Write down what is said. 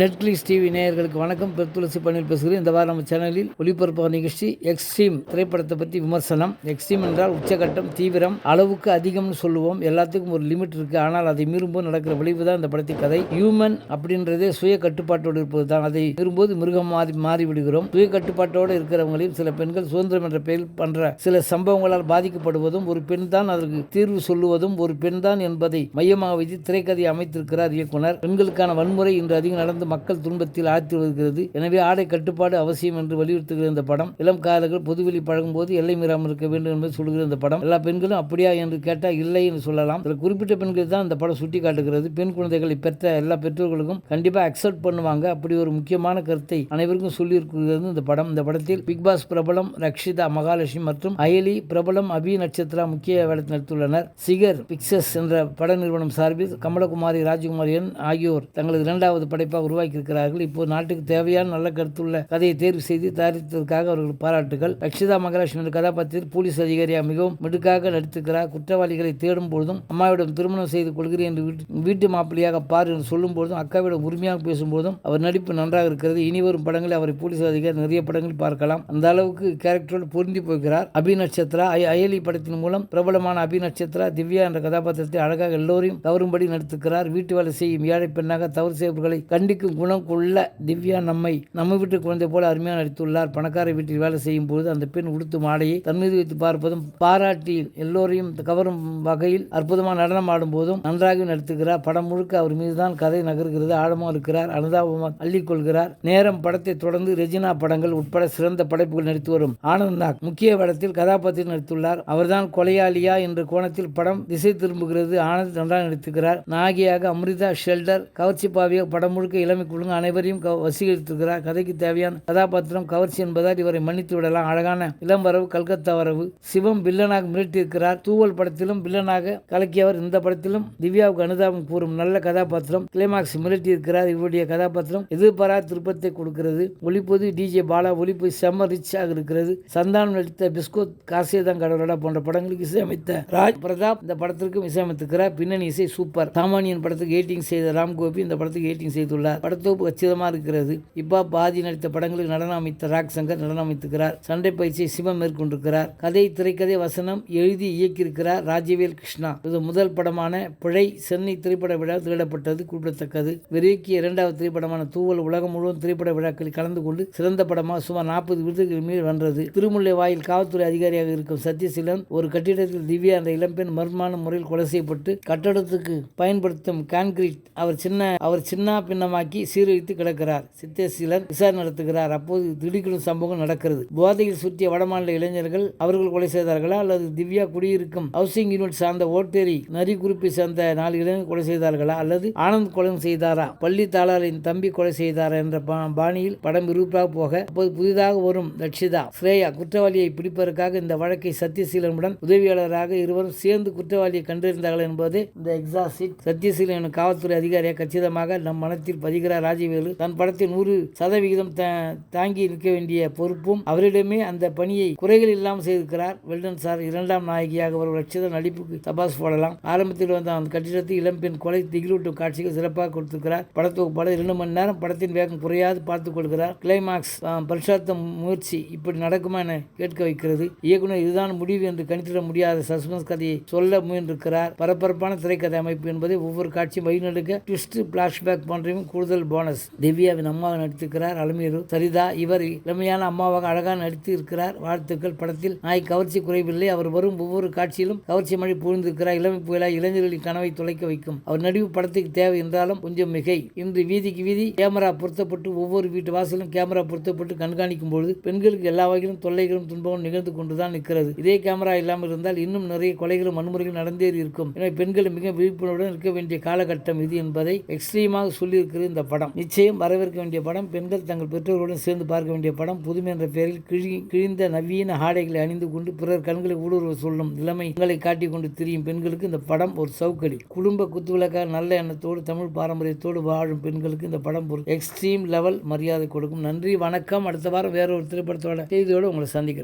Netflix TV நேயர்களுக்கு வணக்கம். பெருத்துளசி பணியில் பேசுகிறேன். இந்த வாரம் நம்ம சேனலில் ஒளிபரப்பு நிகழ்ச்சி எக்ஸ்ட்ரீம் திரைப்படத்தை பற்றி விமர்சனம். எக்ஸ்ட்ரீம் என்றால் உச்சகட்டம் தீவிரம் அளவுக்கு அதிகம்னு சொல்லுவோம். எல்லாத்துக்கும் ஒரு லிமிட் இருக்குது ஆனால் அதை மீறும்போது நடக்கிற விளைவு தான் இந்த படத்தின் கதை. ஹியூமன் அப்படின்றதே சுய கட்டுப்பாட்டோடு இருப்பது தான். அதை மீறும்போது மிருகம் மாறி மாறிவிடுகிறோம். சுய கட்டுப்பாட்டோடு இருக்கிறவங்களையும் சில பெண்கள் சுதந்திரம் என்ற பெயரில் பண்ணுற சில சம்பவங்களால் பாதிக்கப்படுவதும் ஒரு பெண் தான் அதற்கு தீர்வு சொல்லுவதும் ஒரு பெண் தான் என்பதை மையமாக வைத்து திரைக்கதையை அமைத்திருக்கிறார் இயக்குனர். பெண்களுக்கான வன்முறை இன்று அதிகம் நடந்து மக்கள் துன்பத்தில் ஆழ்த்தி வருகிறது. எனவே ஆடை கட்டுப்பாடு அவசியம் என்று வலியுறுத்துகிற இந்த படம் இளம் காதலர்கள் பொதுவெளி பழகும் போது எல்லை மீறாமல் இருக்க வேண்டும் என்பது சொல்கிற இந்த படம் எல்லா பெண்களும் அப்படியா என்று கேட்டால் இல்லை என்று சொல்லலாம். சில குறிப்பிட்ட பெண்கள் தான் இந்த படம் சுட்டி காட்டுகிறது. பெண் குழந்தைகளை பெற்ற எல்லா பெற்றோர்களுக்கும் கண்டிப்பாக அக்செப்ட் பண்ணுவாங்க. அப்படி ஒரு முக்கியமான கருத்தை அனைவருக்கும் சொல்லியிருக்கிறது இந்த படம். இந்த படத்தில் பிக் பாஸ் பிரபலம் ரக்ஷிதா மகாலட்சுமி மற்றும் அயலி பிரபலம் அபி நட்சத்திரா முக்கிய வேடத்தில் நடித்துள்ளனர். சிகர் பிக்சர்ஸ் என்ற பட நிறுவனம் சார்பில் கமலகுமாரி ராஜகுமாரியன் ஆகியோர் தங்களது இரண்டாவது படைப்பாக உருவாக்கியிருக்கிறார்கள். இப்போது நாட்டுக்கு தேவையான நல்ல கருத்துள்ள கதையை தேர்வு செய்து தயாரித்ததற்காக அவர்கள் பாராட்டுகள். ரக்ஷிதா மகாலட்சுமி என்ற கதாபாத்திரத்தில் போலீஸ் அதிகாரியாக மிகவும் மிடுக்காக நடித்திருக்கிறார். குற்றவாளிகளை தேடும் பொழுதும் அம்மாவிடம் திருமணம் செய்து கொள்கிறேன் என்று வீட்டு- மாப்பிள்ளையாக பார் என்று சொல்லும் பொழுதும் அக்காவிடம் உரிமையாக பேசும்போதும் அவர் நடிப்பு நன்றாக இருக்கிறது. இனி வரும் படங்களில் அவரை போலீஸ் அதிகாரி நிறைய படங்கள் பார்க்கலாம். அந்த அளவுக்கு கேரக்டரோடு பொருந்தி போகிறார். அபி நட்சத்திரா அயலி படத்தின் மூலம் பிரபலமான அபி நட்சத்திரா திவ்யா என்ற கதாபாத்திரத்தை அழகாக எல்லோரையும் கவரும்படி நடித்துக்கிறார் வீட்டு வேலை செய்யும் ஏழை பெண்ணாக தவறு செய்பவர்களை கண்டிக்கும் குணம் கொள்ள திவ்யா நம்மை நம்ம வீட்டு குழந்தை போல அருமையாக நடித்துள்ளார். பணக்கார வீட்டில் வேலை செய்யும் போது அந்த பெண் உடுத்தும் ஆடையை தன் மீது வைத்து பார்ப்பதும் பாராட்டி எல்லோரையும் கவரும் வகையில் அற்புதமாக நடனம் ஆடும் போதும் நன்றாக நடித்துகிறார் படம் முழுக்க அவர் மீதுதான் கதை நகர்கிறது. ஆழமாக இருக்கிறார். அனுதாபமாக அள்ளிக்கொள்கிறார் நேரம் படத்தை தொடர்ந்து ரெஜினா படங்கள் உட்பட சிறந்த படைப்புகள் நடித்து வரும். ஆனந்த் நாக் முக்கிய படத்தில் கதாபாத்திரம் நடித்துள்ளார். அவர்தான் கொலையாளியா என்ற கோணத்தில் படம் திசை திரும்புகிறது. ஆனந்த் நன்றாக நடித்துக்கிறார். நாகியாக அமிர்தா ஷெல்டர் கவர்ச்சி பாவியாக படம் முழுக்க இளமை குழுங்க அனைவரையும் வசீகரித்திருக்கிறார். கதைக்கு தேவையான கதாபாத்திரம் கவர்ச்சி என்பதால் இவரை மன்னித்து விடலாம். அழகான இளம் வரவு கல்கத்தா வரவு. சிவம் வில்லனாக மிரட்டியிருக்கிறார். தூவல் படத்திலும் வில்லனாக கலக்கியவர் இந்த படத்திலும் திவ்யாவுக்கு அனுதாபம் கூறும் நல்ல கதாபாத்திரம் கிளைமாக்ஸ் மிரட்டியிருக்கிறார். இவருடைய கதாபாத்திரம் எதிர்பாரா திருப்பத்தை கொடுக்கிறது. ஒளிப்பொது டிஜே பாலா ஒளிப்பு செம்ம ரிச்சாக இருக்கிறது. சந்தானம் நடித்த பிஸ்கோ காசியதான் கடவுளடா போன்ற படங்களுக்கு இசையமைத்த ராஜ் பிரதாப் இந்த படத்திற்கும் இசையமைத்திருக்கிறார். பின்னணி இசை சூப்பர். சாமானியன் படத்துக்கு எயிட்டிங் செய்த ராம் கோபி இந்த படத்துக்கு எயிட்டிங் செய்துள்ளார். படத்தொகுப்பு கச்சிதமாக இருக்கிறது. இப்பா பாதி நடித்த படங்களுக்கு நடனம் அமைத்த ராக் சங்கர் நடனம் அமைத்திருக்கிறார் சண்டை பயிற்சியை சிவம் மேற்கொண்டிருக்கிறார். கதை திரைக்கதை வசனம் எழுதி இயக்கியிருக்கிறார் ராஜவேல் கிருஷ்ணா. இது முதல் படமான பிழை சென்னை திரைப்பட விழா திரையிடப்பட்டது. குறிப்பிடத்தக்கது. விரைக்கிய இரண்டாவது திரைப்படமான தூவல் உலகம் முழுவதும் திரைப்பட விழாக்களில் கலந்து கொண்டு சிறந்த படமாக சுமார் நாற்பது விருதுகள் மேல் வென்றது. திருமுல்லை வாயில் காவல்துறை அதிகாரியாக இருக்கும் சத்யசீலன் ஒரு கட்டிடத்தில் திவ்யா என்ற இளம்பெண் மர்மான முறையில் கொலை செய்யப்பட்டு கட்டடத்துக்கு பயன்படுத்தும் கான்கிரீட் அவர் சின்ன அவர் சின்ன பின்னமாக்கி சீரழித்து கிடக்கிறார். சித்தேசிலர் விசாரணை நடத்துகிறார். அப்போது திடுக்கிடும் சம்பவம் நடக்கிறது. போதையில் சுற்றிய வடமாநில இளைஞர்கள் அவர்கள் கொலை செய்தார்களா அல்லது திவ்யா குடியிருக்கும் ஹவுசிங் யூனிட் சார்ந்த ஓட்டேரி நரி குறிப்பை சேர்ந்த நாலு இளைஞர்கள் கொலை செய்தார்களா அல்லது ஆனந்த் கொலை செய்தாரா? பள்ளி தாளாரின் தம்பி கொலை செய்தாரா என்ற பா- பாணியில் படம் விறுவிறுப்பாக போக அப்போது புதிதாக வரும் ரட்சிதா ஸ்ரேயா குற்றவாளியை பிடிப்பதற்காக இந்த வழக்கை சத்யசீலனுடன் உதவியாளராக இருவரும் சேர்ந்து குற்றவாளியை கண்டறிந்தார்கள் என்பது இந்த எக்ஸாசிட் சத்யசீலன் காவல்துறை அதிகாரியை கச்சிதமாக நம் மனத்தில் பதிவு பதிகிறார் ராஜவேலு தன் படத்தில் நூறு சதவிகிதம் தாங்கி நிற்க வேண்டிய பொறுப்பும் அவரிடமே அந்த பணியை குறைகள் இல்லாமல் செய்திருக்கிறார். வெல்டன் சார் இரண்டாம் நாயகியாக ஒரு ரட்சித நடிப்புக்கு தபாஸ் போடலாம். ஆரம்பத்தில் வந்த அந்த கட்டிடத்தில் இளம்பெண் கொலை திகிலூட்டும் காட்சிகள் சிறப்பாக கொடுத்திருக்கிறார். படத்தொகுப்பாளர் இரண்டு மணி நேரம் படத்தின் வேகம் குறையாது பார்த்துக் கொள்கிறார். கிளைமாக்ஸ் பரிசார்த்த முயற்சி இப்படி நடக்குமா என கேட்க வைக்கிறது. இயக்குனர் இதுதான் முடிவு என்று கணித்திட முடியாத சஸ்பென்ஸ் கதையை சொல்ல முயன்றிருக்கிறார். பரபரப்பான திரைக்கதை அமைப்பு என்பதை ஒவ்வொரு காட்சியும் வழிநடுக்க ட்விஸ்ட் பிளாஷ்பேக் போன்றவையும் கூடுதல் போனஸ். திவ்யாவின் அம்மாவாக நடித்திருக்கிறார் அலமீரு. சரிதா இவர் இளமையான அம்மாவாக அழகாக நடித்து இருக்கிறார் வாழ்த்துக்கள். படத்தில் நாய் கவர்ச்சி குறைவில்லை. அவர் வரும் ஒவ்வொரு காட்சியிலும் கவர்ச்சி மழை பொழிந்திருக்கிறார். இளமை புயலாய் இளைஞர்களின் கனவை துளைக்க வைக்கும். அவர் நடிப்பு படத்துக்கு தேவை என்றாலும் கொஞ்சம் மிகை. இன்று வீதிக்கு வீதி கேமரா பொருத்தப்பட்டு ஒவ்வொரு வீட்டு வாசலும் கேமரா பொருத்தப்பட்டு கண்காணிக்கும் பொழுது பெண்களுக்கு எல்லா வகையிலும் தொல்லைகளும் துன்பமும் நிகழ்ந்து கொண்டுதான் நிற்கிறது. இதே கேமரா இல்லாமல் இருந்தால் இன்னும் நிறைய கொலைகளும் வன்முறைகளும் நடந்தே இருக்கும். எனவே பெண்கள் மிக விழிப்புணர்வுடன் இருக்க வேண்டிய காலகட்டம் இது என்பதை எக்ஸ்ட்ரீமாக சொல்லியிருக்கிறது இந்த படம். நிச்சயம் வரவேற்க வேண்டிய படம் பெண்கள் தங்கள் பெற்றோர்களுடன் சேர்ந்து பார்க்க வேண்டிய படம். புதுமை என்ற பெயரில் கிழி கிழிந்த நவீன ஆடைகளை அணிந்து கொண்டு பிறர் கண்களை ஊடுருவ சொல்லும் நிலைமைகளை காட்டிக் கொண்டு திரியும். பெண்களுக்கு இந்த படம் ஒரு சவுக்கடி. குடும்ப குத்துவிளக்காக நல்ல எண்ணத்தோடு தமிழ் பாரம்பரியத்தோடு வாழும் பெண்களுக்கு இந்த படம் ஒரு எக்ஸ்ட்ரீம் லெவல் மரியாதை கொடுக்கும். நன்றி வணக்கம். அடுத்த வாரம் வேற ஒரு திரைப்படத்தோட செய்தியோடு உங்களை சந்திக்கிறேன்.